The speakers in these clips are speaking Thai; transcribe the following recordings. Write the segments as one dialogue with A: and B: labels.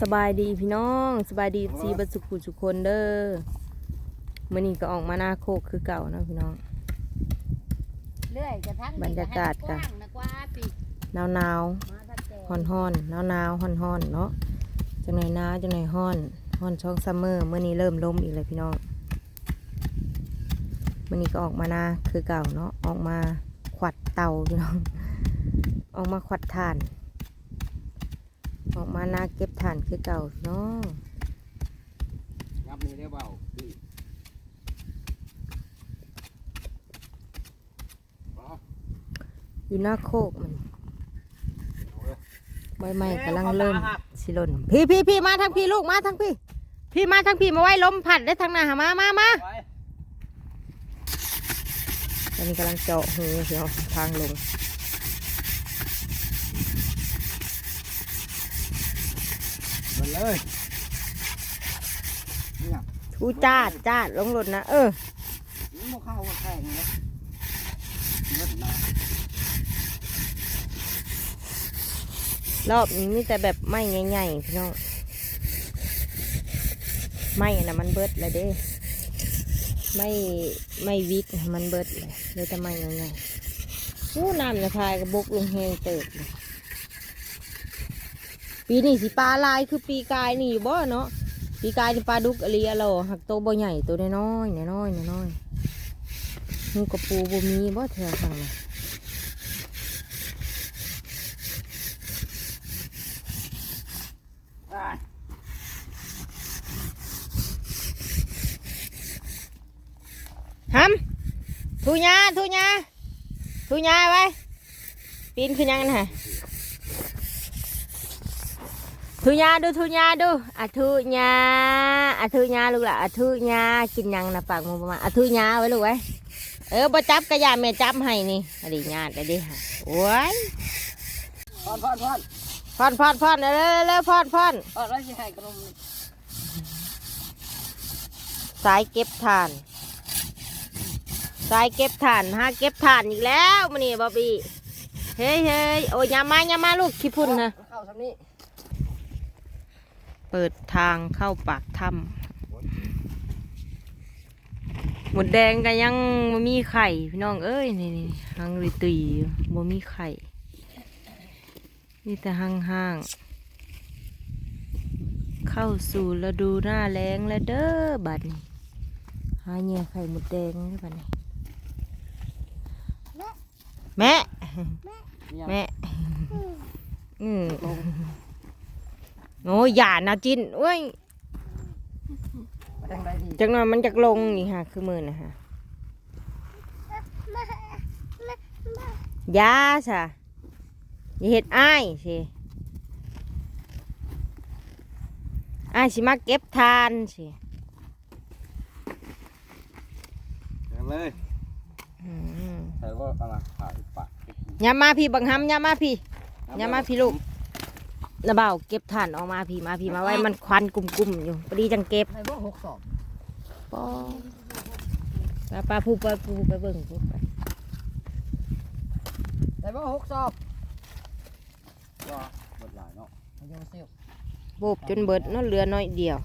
A: สบายดีพี่น้องสบายดีสีบัดสุขุสุขคนเด้อมื่อนี้ก็ออกมาหน้าโคกคือเก่านะพี่น้อง
B: เรื่อยกระทั่ง
A: บรรยากาศ
B: ก
A: จ้ะ
B: ว้างนะกว่าปี
A: หนาวหนาว
B: มาทัดแจ
A: ฮ้อนฮ้อนหนาวหนาวฮ้อนฮ้อนเนาะจังหน่อยหนาวจังหน่อยฮ้อนฮ้อนช่องซัมเมอร์มื่อนี้เริ่มลมอีกเลยพี่น้องมื่อนี้ก็ออกมาหน้าคือเก่าเนาะออกมาขวัดเตาพี่น้อง ออกมาขวัดถ่าน ออกมาหน้าเก็บถ่านคือเก่าพี่น้อง
C: ยับนี่ได้เบาดีอ๋อ
A: อยู่หน้าโคกมัน
C: เอาเลย
A: ใบไม้กำลังเริ่มสิหล่นพี่พี่พี่มาทางพี่ลูกมาทางพี่ พี่มาทางพี่มาไว้ลมผัดได้ทางหน้าหามามามา
C: ไป
A: ตอนนี้กำลังเจาะหูเสียวทางลง
C: มัน เลยเนี่ย
A: ทูจ้าดจ้าดลงหล่นะเออ
C: มันบ่เข้าก็แข่งเลยมันนะ
A: รอบนี้มีแต่แบบไม้ใหญ่ๆพี่น้องไม้อันนะมันเบิดเลยเด้ไม่ไม่วิกน่ะมันเบิดเลยเหลยแต่ไม้ใหญ่ๆอู้น้ำนะพายกระบกลงแหงเติบเลย ปีนี้สิปลาลายคือปีกายนี่อยู่บ่เนาะปีกายนี่ปลาดุกอะไรอะเราหักโตวบ่ใหญ่ตัวน้อยๆน้อยๆน้อยๆหูกระปูบ่มีบ่แถวทางน่ะ
C: อ่า
A: ฮัมทูญาทูญาทูญาไว้ปีนขึ้นยังนะฮะ ทูญาดูทูญาดูอะทูญาอะทูญาลูกละอะทูญากินยังนะปากมึงประมาณอะทูญาไว้ลูกไว้เออบ่จับกระยาแม่จับให้นี่อะดีญาติอะดีฮะโอ้ย
C: พอนพอนพอน
A: พอนพอนพอนเร็วเร็วเร็วพอนพอน
C: พอนแล้วสิให้ขนม
A: สายเก็บถ่านสายเก็บถ่านหาเก็บถ่านอีกแล้วมันนี่บอบบี้เฮ้ยเฮ้ยโอ้ยอยามาอยามาลูกขี้พุ่นนะ
C: เข้าทางนี้
A: เปิดทางเข้าปากถ้ำหมดแดงก็ยังบ่มีไข่พี่น้องเอ้ยนี่นี่หังริตุยอยู่บ่มีไข่มีแต่ห่างๆเข้าสู่ฤดูหน้าแล้งแล้วเด้อบัดนี้หาเหยื่อไข่หมดแดงได้บัดนี้แม่
C: เนี่ย
A: แม่ อืม โอ้ยอย่านะจินเอ้ย
C: ไปทางใดดี
A: จักหน่อยมันจักลงนี่ฮะคือมือนะฮะอยาซะอย่าเห็ดอ้ายสิอ้ายสิมาเก็บทานสิ
C: ทางเลย
A: อืม
C: แต่ก็กำลังผ่าปาก
A: อย่ามาพี่บังฮัมอย่ามาพี่อย่ามาพี่ลูก ระเบาเก็บทานออกมาพี่มาพี่มาไว้มันควันกลุ่มๆอยู่พอดีจังเก็บ
C: ในบ่หกสอบ
A: ปอปลาปลาผู้ไปผู้ไปเบิ่งผู้ไป
C: ในบ่หกสอบก็เบิดหลายเนาะพยาเซล
A: โบบจนเบิดเนาะเหลือน้อยเดียว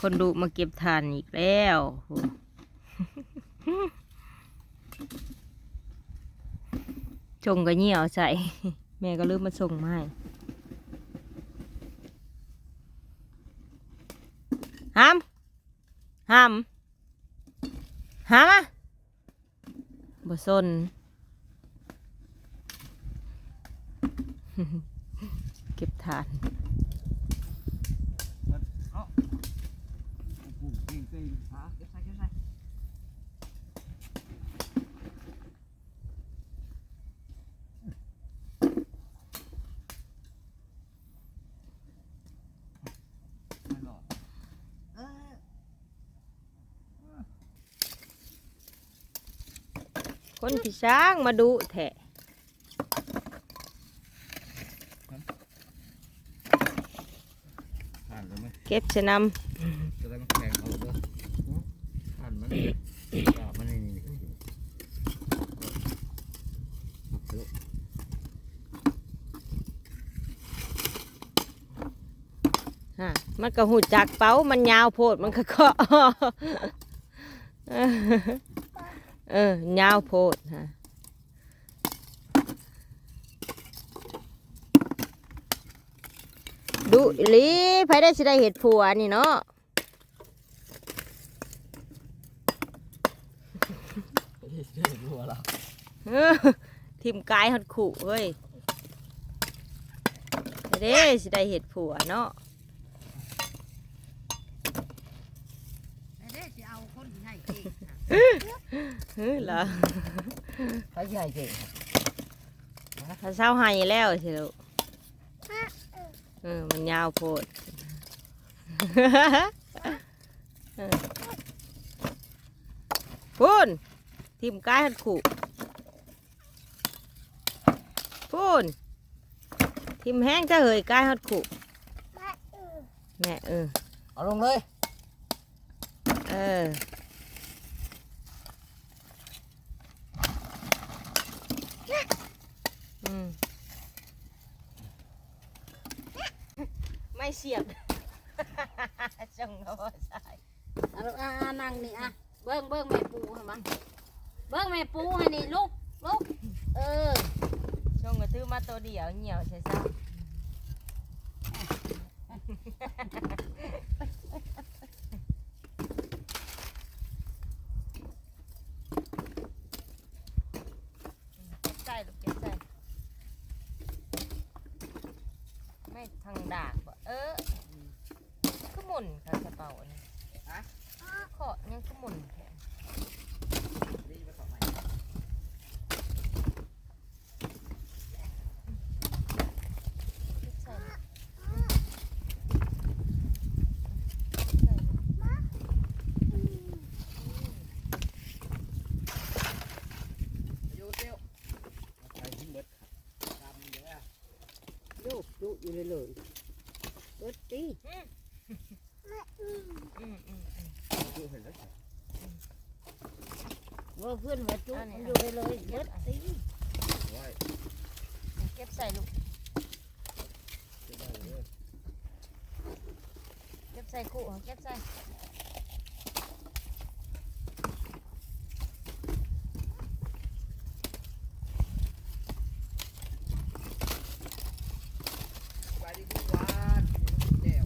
A: คนดูมาเก็บทานอีกแล้วโห ชงก็เหี่ยวใส่ แม่ก็ลืมมาส่งมาให้หามห้ามห้ามอะบ่สนเก็บฐาน คนที่ช้างมาดูแถ่า
C: นแม
A: เก็บชะนำ
C: นมันำฮะ
A: มันก็หูจักเป้ามันยาวโพดมันก็เกาะ เออเออยาวโพดฮะดุอีหลีไผได้สิได้เห็ดผัวนี่เนาะ
C: รัวละ
A: เออทิมกายหัดขู่เฮ้ยเด้สิได้เห็ดผัวเนาะ
B: ไอ้เด้สิเอาคนที่ให้เก่งน่ะ
A: เฮ้ยล่ะ
C: ใครใหญ่เก่ง
A: ถ้าเศร้าให้แล้วสิลูกเออมันยาวโพดเออพูนทิมกายหัดขู่พูนทิมแห้งจะเหยกายหัดขู่แม่เออ
C: เอาลงเลย
A: เอออืม ไม่เสียบ จงโน้ใส่
B: เอาลูกอ่าอ่า นั่งนี่อะเบิ้งเบิ้งแม่ปูให้มันเบิ้งแม่ปูให้นี่ลูกลูกเออ
A: จงกระทือมาตัวเดียวเหี่ยวใช่ซะใส่ลูกเก็บใส่ไม่ทางดากบ่เออขมุนค่ะกระเป๋าอันนี้ ยังขมุนแค่เก็บใส่ลูกลูก
C: อยู่เล
B: ยเลยเลยเบิดตี
A: อืมอืมอืม
C: ว
B: ว่าเพื่อนว่าจุก
A: อันนี้
B: มันอยู่เลยเลยเบิดตี
C: ไว้
A: เก็บใส่ลูก
C: จะได้เลย
A: เก็บใส่ขู่เก็บใส่
C: ไปดีทุกวันแก้ว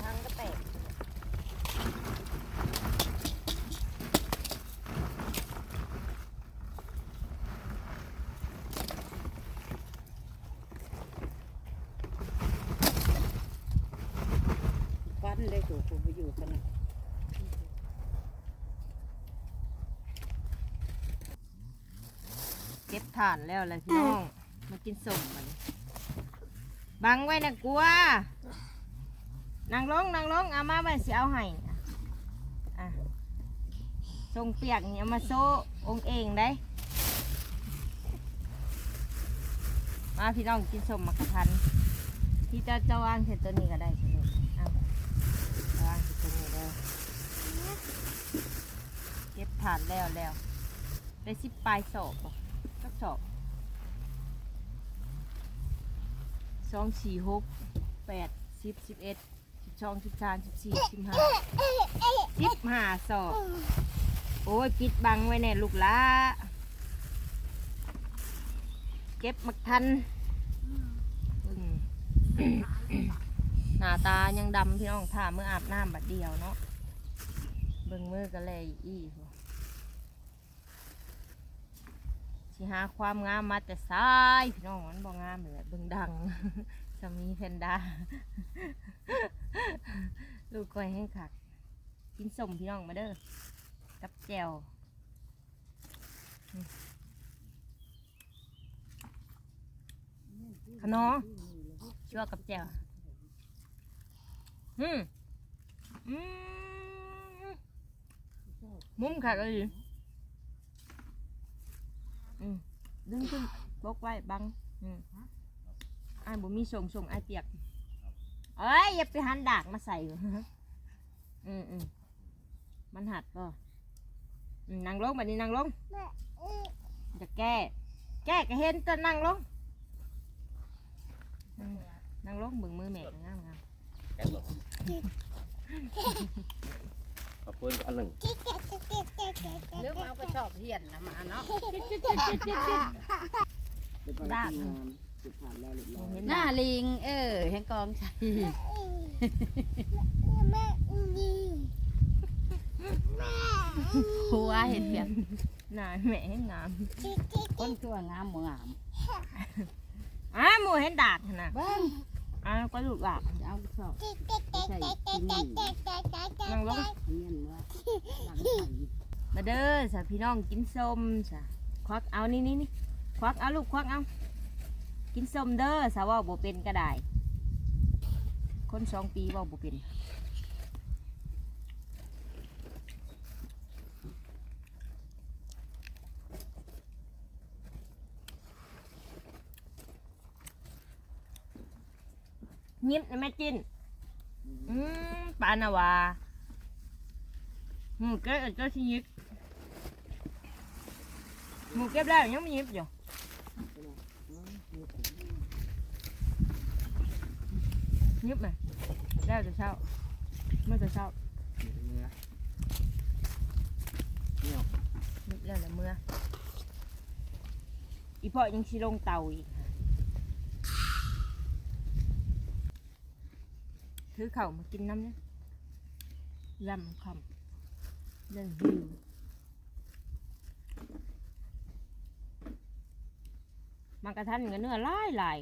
A: ทางก็แตก
B: ฟันได้ ถูกกูไปอยู่กันนะ
A: เก็บถ่านแล้วแหละพี่น้องมากินส้มมันบังไว้นะกลัวนั่งลงนั่งลงเอามาไว้สิเอาให้อะอะทรงเปียกนี่เอามาโซ่องค์เองได้มาพี่น้องกินส้มมากระทัน ที่จะจะวางเสร็จตัวนี้ก็ได้ใช่ไหมเอาวางเสร็จตัวนี้แล้ว เก็บถ่านแล้วแล้วได้สิบปลายศอกบ่สักศอกสองสี่หกแปดสิบสิบเอ็ดสิบสองสิบสามสิบสี่สิบห้าสิบห้าศอกโอ้ยปิดบังไว้แน่ลูกละเก็บมักทันหน้าตายังดำพี่น้องท่าเมื่ออาบน้ำบัดเดียวเนาะ เบิ่งมือก็เลยอีพวสิหาความงามมาแต่ซ้ายพี่น้องมันบ่งามเลยเบิ่งดังสามีเพนด้าลูกก้อยแห้งคักกินสมพี่น้องมาเด้อกับแจวขนอชั่วกับแจวอืมอืม มุมค่ะก็ดีอืมดึงขึ้นบกไว้บังอืมอ้ายบ่มีส่งส่งอ้ายเปียกเอ้ย อย่าไปหันดากมาใส่อืมอืมมันหัดป่ะนั่งลงแบบนี้นั่งลงจะแก้ แก้ก็เห็นจะนั่งลงนั่งลงมึงมือแม่งามงาม
C: แกนหลบขอบคุณอันหนึ่ง
B: เรื่องเอากระสอบเหียนนะมาเนาะ
A: ดาก
B: หน้าลิง เออแหงกองใส่หัวเห็นเพียง
A: หน่าแม่ให้งาม
B: คนตัวงามบ่งาม
A: อ้าหมูเห็นดากหั่นนะ
B: เบิ้ง
A: อ้าวก็ลูกหลาก
B: เอากระสอบใส่กินนี่
A: นั่งลง
B: เหียว่าหลังใส่
A: มาเด้อสาพี่น้องกินส้มสะควักเอานี่นี่นี่ควักเอาลูกควักเอากินส้มเด้อสาวว่าบ่เป็นก็ได้ คนสองปีว่าบ่เป็น ยิ้มนะแม่จินอืมปานาวาหมูเก็บเอาเจ้าชิยิบหมูเก็บแล้วยังไม่ยิบอยู่ยิบไหมแล้วจะเช้าเมื่อจะเช้ายิบแล้วละเมื่ออีพ่อยังชิลงเตาอีก ถือเข่ามากินน้ำเนี่ยลำคำเรื่องหิวมากระทันกับเนื้อลายหลาย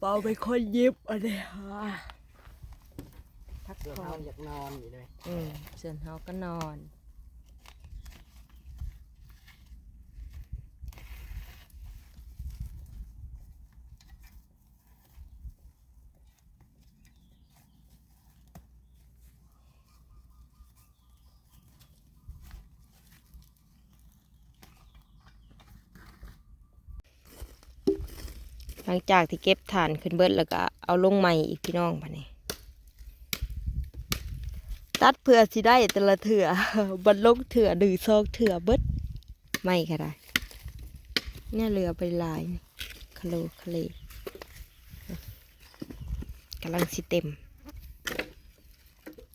A: เปาเป็นคนยิบอันนี้พัก
C: เสื้า
A: อน
C: อยากนอนอยู่เลย
A: อืมส่วนเฮาก็นอน หลังจากที่เก็บถ่านขึ้นเบิดแล้วก็เอาลงใหม่อีกพี่น้องพะนี่ ตัดเพื่อสิได้แต่ละเถื่อบันลงเถื่อดื้อซอกเถื่อเบิดไม่ก็ได้เนี่ยเรือไปลายคาโลคาเลกำลังสิเต็ม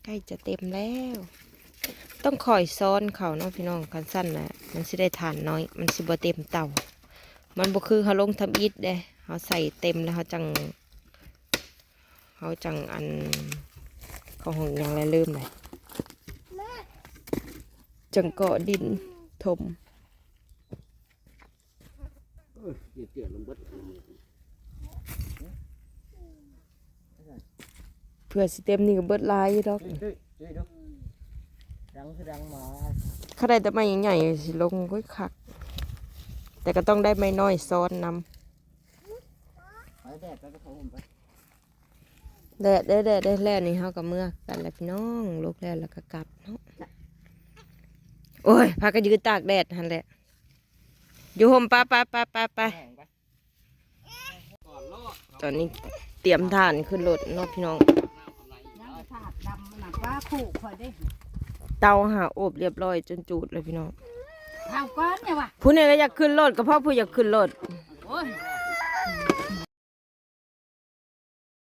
A: ใกล้จะเต็มแล้ว ต้องคอยซ้อนเขาเนาะพี่น้องคันสั้นนะมันสิได้ทานน้อย มันสิบ่เต็มเต่า มันบ่คือเขาลงทำอิฐเด้เขาใส่เต็มแล้วเขาจังเขาจังอันขององอย่างไรลืมเลย จังเกาะดินถม
C: เออเจียดเจียดลงเบิด
A: เพื่อสิเต็มนี่ก็เบิดหลายอยู่ดอก
C: เฮ้ยเฮ้ยเฮ้ยดูดังคือดังมา
A: เขาได้แต่ไม้ใหญ่ๆสิลงก็คัก แต่ก็ต้องได้ไม้น้อยซ้อนน
C: ไปแดดไปก็เขาผมไปำ
A: แดดได้แดดได้แล้วนี่เฮากับเมื่อกันแล้วพี่น้องลูกแล้วแล้วก็กลับเนาะ โอ้ยพากันยืนตากแดดหันแหละ อยู่ห่มปะปะปะปะปะ
C: แห้งไปก่อนรอด
A: ตอนนี้เตรียมทานขึ้นรถเนาะพี่น้อง
B: ยังกระถาดดำหนักว่าขู่คอยได้
A: เตาหาอบเรียบร้อยจนจูดเลยพี่น้อง
B: เอาก้อนเนี่ยว่ะ
A: ผู้นี้ก็อยากขึ้นรถก็เพราะผู้อยากขึ้นรถ
B: โอ้ย